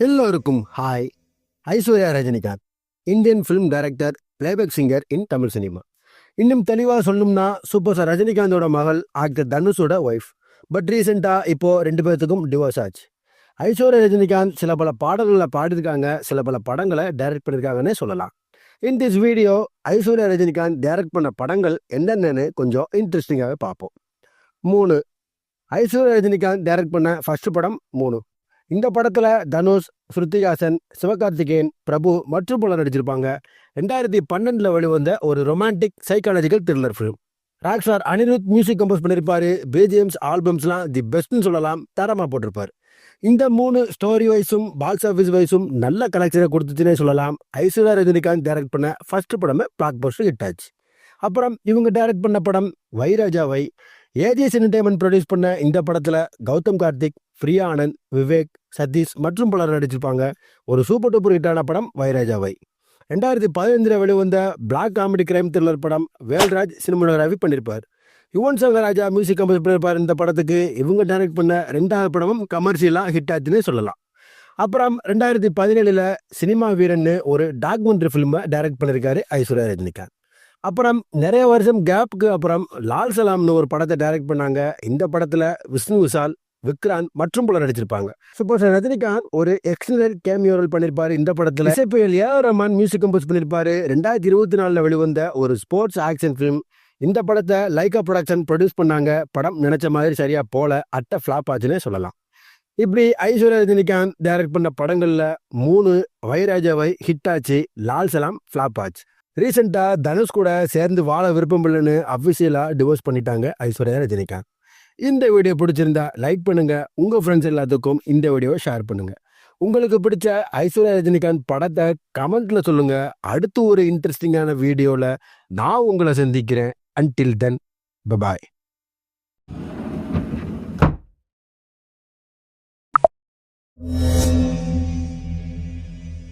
எல்லோருக்கும் hi Aishwarya Rajinikanth Indian film director playback singer in Tamil cinema இன்னும் தெளிவாக சொல்லணும்னா சூப்பர் ஸ்டார் ரஜினிகாந்தோட மகள் ஆக்டர் தனுஷோட ஒய்ஃப் பட் ரீசெண்டாக இப்போ ரெண்டு பேர்த்துக்கும் டிவோர்ஸ் ஆச்சு. ஐஸ்வர்யா ரஜினிகாந்த் சில பல பாடல்களை பாடியிருக்காங்க சில பல படங்களை டைரக்ட் பண்ணியிருக்காங்கன்னே சொல்லலாம். In this video Aishwarya Rajinikanth direct பண்ண படங்கள் என்னென்னு கொஞ்சம் இன்ட்ரெஸ்டிங்காகவே பார்ப்போம். மூணு ஐஸ்வர்யா ரஜினிகாந்த் டைரக்ட் பண்ண ஃபஸ்ட்டு படம் மூணு. இந்த படத்தில் தனுஷ் ஸ்ருத்திஹாசன் சிவகார்த்திகேயன் பிரபு மற்றும் பலர் நடிச்சிருப்பாங்க. ரெண்டாயிரத்தி பன்னெண்டில் வெளிவந்த ஒரு romantic psychological thriller film rockstar Anirudh music compose பண்ணியிருப்பாரு பிஜிஎம்ஸ் ஆல்பம்ஸ்லாம் தி பெஸ்ட்னு சொல்லலாம். தரமாக போட்டிருப்பார். இந்த மூணு ஸ்டோரி வைஸும் பாக்ஸ் ஆஃபீஸ் வைஸும் நல்ல கலெக்ஷனை கொடுத்துச்சுன்னே சொல்லலாம். ஐஸ்வர்யா ரஜினிகாந்த் டைரக்ட் பண்ண ஃபர்ஸ்ட் படமே பிளாக் போஸ்டர் ஹிட் ஆச்சு. அப்புறம் இவங்க டைரக்ட் பண்ண படம் வைராஜாவை ஏஜிஎஸ் என்டர்டைன்மெண்ட் ப்ரொடியூஸ் பண்ண இந்த படத்தில் கௌதம் கார்த்திக் பிரியா ஆனந்த் விவேக் சதீஷ் மற்றும் பலர் நடிச்சிருப்பாங்க. ஒரு சூப்பர் டூப்பர் ஹிட்டான படம் வைராஜாவை. ரெண்டாயிரத்தி பதினைந்தில் வெளிவந்த பிளாக் காமெடி கிரைம் த்ரில்லர் படம் வேல்ராஜ் சினிமாட்டோகிராஃபி பண்ணியிருப்பார் யுவன் சங்கர் ராஜா மியூசிக் கம்போஸ் பண்ணியிருப்பார் இந்த படத்துக்கு இவங்க டைரக்ட் பண்ண ரெண்டாவது படமும் கமர்ஷியலாக ஹிட் ஆச்சுன்னு சொல்லலாம். அப்புறம் ரெண்டாயிரத்தி பதினேழில் சினிமா வீரன்னு ஒரு டாக்குமெண்ட்ரி ஃபிலிமை டைரக்ட் பண்ணியிருக்காரு ஐஸ்வர்யா ரஜினிகாந்த். அப்புறம் நிறைய வருஷம் கேப்புக்கு அப்புறம் லால் சலாம்னு ஒரு படத்தை டைரக்ட் பண்ணாங்க. இந்த படத்தில் விஷ்ணு விஷால் விக்ராந்த் மற்றும் பலர் நடிச்சிருப்பாங்க. சப்போஸ் ரஜினிகாந்த் ஒரு எக்ஸ்டர்னல் கேமியோரல் பண்ணியிருப்பாரு இந்த படத்தில். இசைப்புயல் ஏ ரஹ்மான் மியூசிக் கம்போஸ் பண்ணியிருப்பாரு ரெண்டாயிரத்தி இருபத்தி நாலில் வெளிவந்த ஒரு ஸ்போர்ட்ஸ் ஆக்ஷன் ஃபிலிம் இந்த படத்தை லைகா ப்ரொடக்ஷன் ப்ரொடியூஸ் பண்ணாங்க. படம் நினைச்ச மாதிரி சரியாக போல. அட்டை ஃப்ளாப் ஆச்சுன்னே சொல்லலாம். இப்படி ஐஸ்வர்யா ரஜினிகாந்த் டைரக்ட் பண்ண படங்களில் மூணு வைராஜாவை ஹிட் ஆச்சு. லால் சலாம் ஃப்ளாப் ஆச்சு. ரீசெண்டாக தனுஷ் கூட சேர்ந்து வாழ விருப்பம் இல்லைன்னு அஃபிஷியலாக டிவோர்ஸ் பண்ணிட்டாங்க ஐஸ்வர்யா ரஜினிகாந்த். இந்த வீடியோ பிடிச்சிருந்தா லைக் பண்ணுங்கள் உங்கள் ஃப்ரெண்ட்ஸ் எல்லாத்துக்கும் இந்த வீடியோவை ஷேர் பண்ணுங்கள் உங்களுக்கு பிடிச்ச ஐஸ்வர்யா ரஜினிகாந்த் படத்தை கமெண்ட்டில் சொல்லுங்கள் அடுத்து ஒரு இன்ட்ரெஸ்டிங்கான வீடியோவில் நான் உங்களை சந்திக்கிறேன். Until then bubye Yeah.